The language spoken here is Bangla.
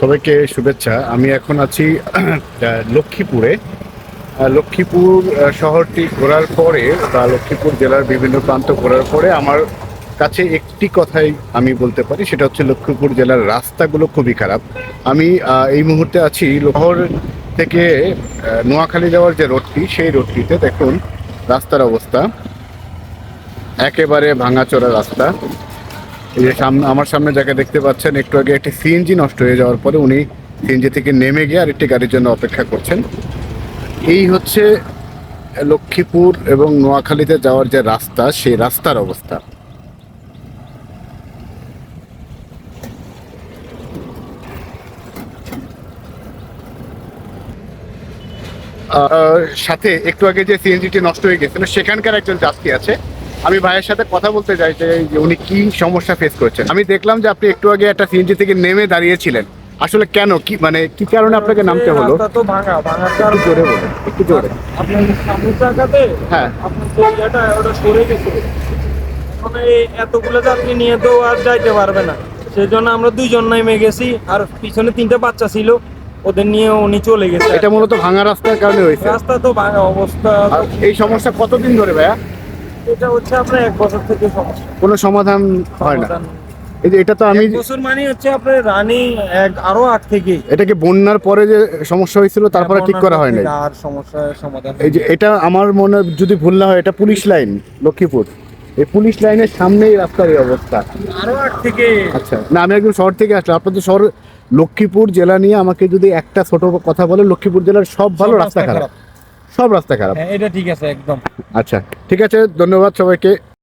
সবাইকে শুভেচ্ছা। আমি এখন আছি লক্ষ্মীপুরে। লক্ষ্মীপুর শহরটি ঘোরার পরে বা লক্ষ্মীপুর জেলার বিভিন্ন প্রান্ত ঘোরার পরে আমার কাছে একটি কথাই আমি বলতে পারি, সেটা হচ্ছে লক্ষ্মীপুর জেলার রাস্তাগুলো খুবই খারাপ। আমি এই মুহূর্তে আছি শহর থেকে নোয়াখালী যাওয়ার যে রোডটি, সেই রোডটিতে দেখুন রাস্তার অবস্থা। একেবারে ভাঙাচোরা রাস্তা। এই যে সামনে, আমার সামনে যাকে দেখতে পাচ্ছেন, একটু আগে একটি সিএনজি নষ্ট হয়ে যাওয়ার পরে উনি সিএনজি থেকে নেমে গিয়ে আরেকটি গাড়ির জন্য অপেক্ষা করছেন। এই হচ্ছে লক্ষ্মীপুর এবং নোয়াখালীতে যাওয়ার যে রাস্তা, সেই রাস্তার অবস্থা। সাথে একটু আগে যে সিএনজিটি নষ্ট হয়ে গেছিল সেখানকার একজন যাত্রী আছে। আমি ভাইয়ের সাথে কথা বলতে চাই যে উনি কি সমস্যা ফেস করছেন। আমি দেখলাম যে আপনি একটু আগে একটা সিএনজি থেকে নেমে দাঁড়িয়েছিলেন। আসলে কেন? কি মানে কি কারণে আপনাকে নামতে হলো? তো ভাঙা ভাঙার একটু জোরে বলুন একটু জোরে। সামনের জায়গাতে? হ্যাঁ। আপনার ইয়েটা ওটা সরে গেছে। মানে এতগুলো যাত্রী নিয়ে তো আর যাইতে পারবে না। সেই জন্য আমরা দুইজন নেমে গেছি আর পিছনে তিনটে বাচ্চা ছিল। ওদের নিয়ে উনি চলে গেছে। এটা মূলত ভাঙা রাস্তার কারণে হয়েছে। রাস্তা তো ভাঙা অবস্থা। আর এই সমস্যা কতদিন ধরে ভাইয়া? এটা হচ্ছে আপনার এক বছর থেকে সমস্যা। কোনো সমাধান হয় না। এই যে এটা তো আমি বছর মানে হচ্ছে আপনার রানিং এক আরও আগ থেকে এটাকে বন্যার পরে যে সমস্যা হয়েছিল তারপরে ঠিক করা হয় নাই আর সমস্যার সমাধান এই যে এটা আমার মনে হয় যদি ভুল না হয় এটা পুলিশ লাইন লক্ষ্মীপুর। এই পুলিশ লাইনের সামনেই রাস্তার এই অবস্থা। আরও আগ থেকে আচ্ছা না আমি একদম শহর থেকে আসলাম। আপনাদের শহর লক্ষ্মীপুর জেলা নিয়ে আমাকে যদি একটা ছোট কথা বলে লক্ষ্মীপুর জেলার সব ভালো রাস্তা খারাপ। সব রাস্তা খারাপ। হ্যাঁ এটা ঠিক আছে একদম। আচ্ছা ঠিক আছে ধন্যবাদ সবাইকে।